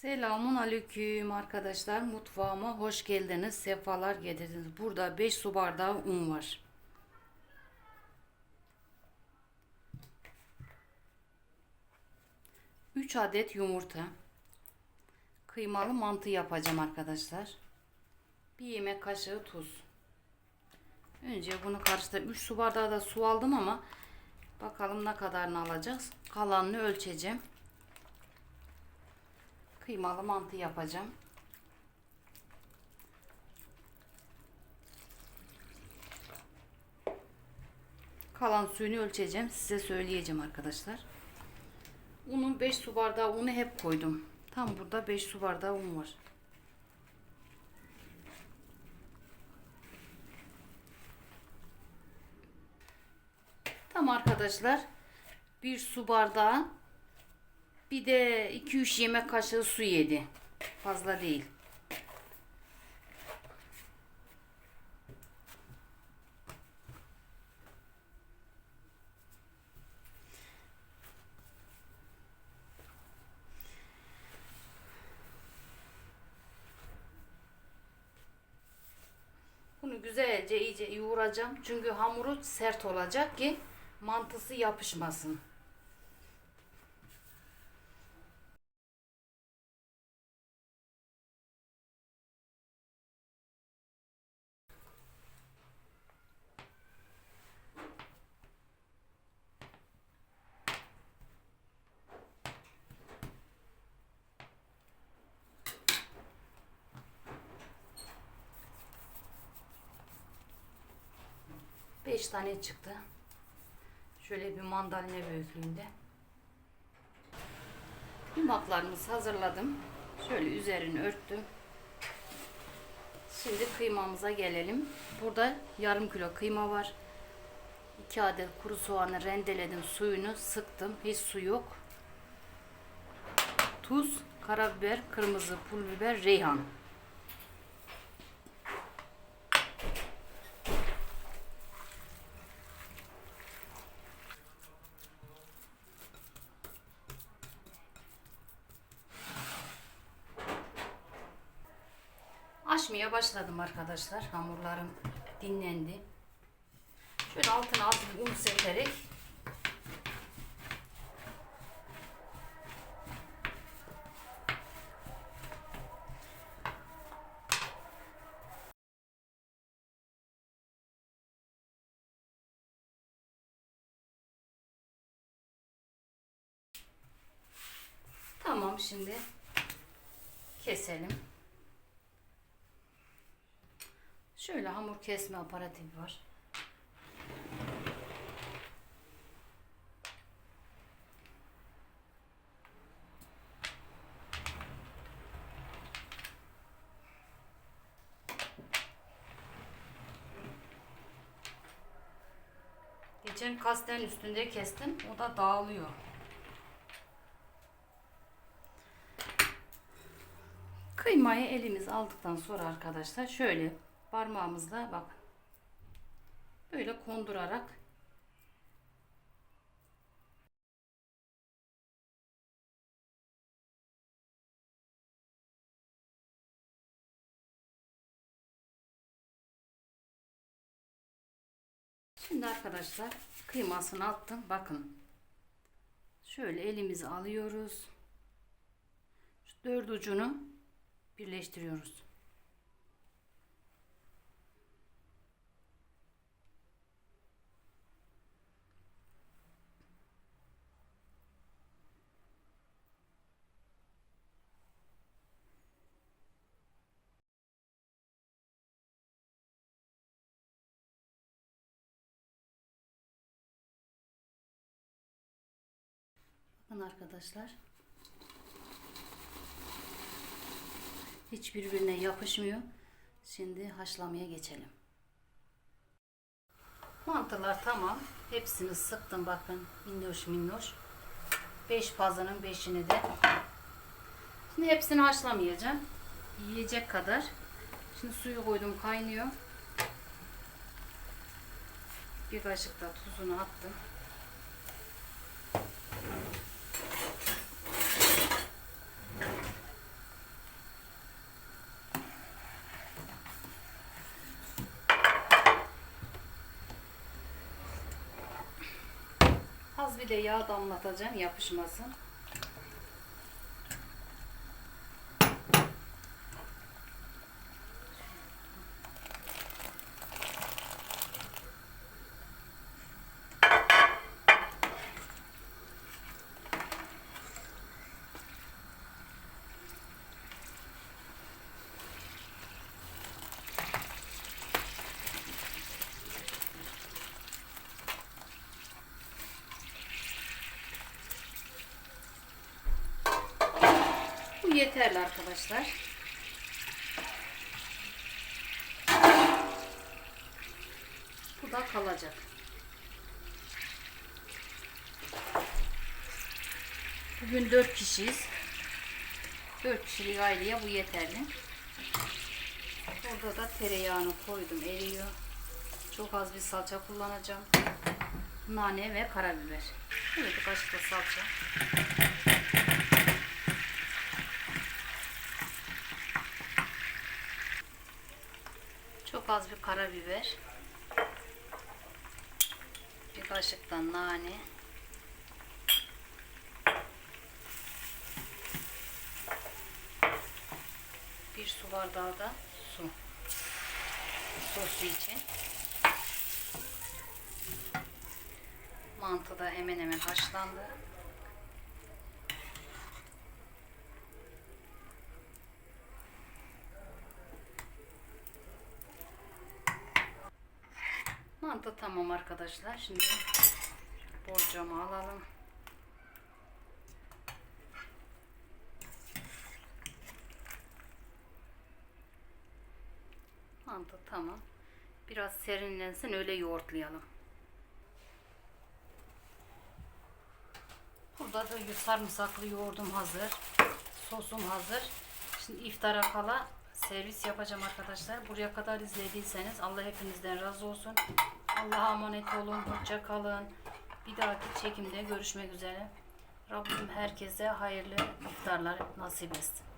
Selamun aleyküm arkadaşlar. Mutfağıma hoş geldiniz. Sefalar getirdiniz. Burada 5 su bardağı un var. Üç adet yumurta. Kıymalı mantı yapacağım arkadaşlar. Bir yemek kaşığı tuz. Önce bunu karıştır. 3 su bardağı da su aldım ama bakalım ne kadarını alacağız. Kalanını ölçeceğim kıymalı mantı yapacağım. Kalan suyunu ölçeceğim. Size söyleyeceğim arkadaşlar. Unun 5 su bardağı unu hep koydum. Tam burada 5 su bardağı un var. Tam arkadaşlar bir su bardağı bir de 2-3 yemek kaşığı su yedi. Fazla değil. Bunu güzelce iyice yoğuracağım. Çünkü hamuru sert olacak ki mantısı yapışmasın. Beş tane çıktı. Şöyle bir mandalina büyüklüğünde. Yumaklarımızı hazırladım. Şöyle üzerini örttüm. Şimdi kıymamıza gelelim. Burada yarım kilo kıyma var. 2 adet kuru soğanı rendeledim. Suyunu sıktım. Hiç su yok. Tuz, karabiber, kırmızı pul biber, reyhan. Açmaya başladım arkadaşlar. Hamurlarım dinlendi. Şöyle altına az un serperek Tamam şimdi keselim. Şöyle hamur kesme aparatı var. Geçen kasten üstünde kestim. O da dağılıyor. Kıymayı elimiz aldıktan sonra arkadaşlar şöyle parmağımızla bak böyle kondurarak Şimdi arkadaşlar kıymasını attım. Bakın. Şöyle elimizi alıyoruz. Şu dört ucunu birleştiriyoruz. Bakın arkadaşlar. Hiç birbirine yapışmıyor. Şimdi haşlamaya geçelim. Mantılar tamam. Hepsini sıktım bakın. Minnoş minnoş. 5 pazının 5'ini de. Şimdi hepsini haşlamayacağım. Yiyecek kadar. Şimdi suyu koydum kaynıyor. Bir kaşık da tuzunu attım. Bir de yağ damlatacağım yapışmasın. Yeterli arkadaşlar. Bu da kalacak. Bugün 4 kişiyiz. 4 kişilik aileye bu yeterli. Burada da tereyağını koydum eriyor. Çok az bir salça kullanacağım. Nane ve karabiber. Evet bir kaşık da salça. Çok az bir karabiber. Bir kaşık da nane. Bir su bardağı da su. Sosu için. Mantı da hemen hemen haşlandı. Mantı tamam arkadaşlar. Şimdi borcamı alalım. Mantı tamam. Biraz serinlensin öyle yoğurtlayalım. Burada da sarımsaklı yoğurdum hazır. Sosum hazır. Şimdi iftara kala servis yapacağım arkadaşlar. Buraya kadar izlediyseniz Allah hepinizden razı olsun. Allah'a emanet olun. Hoşça kalın. Bir dahaki çekimde görüşmek üzere. Rabbim herkese hayırlı iftarlar nasip etsin.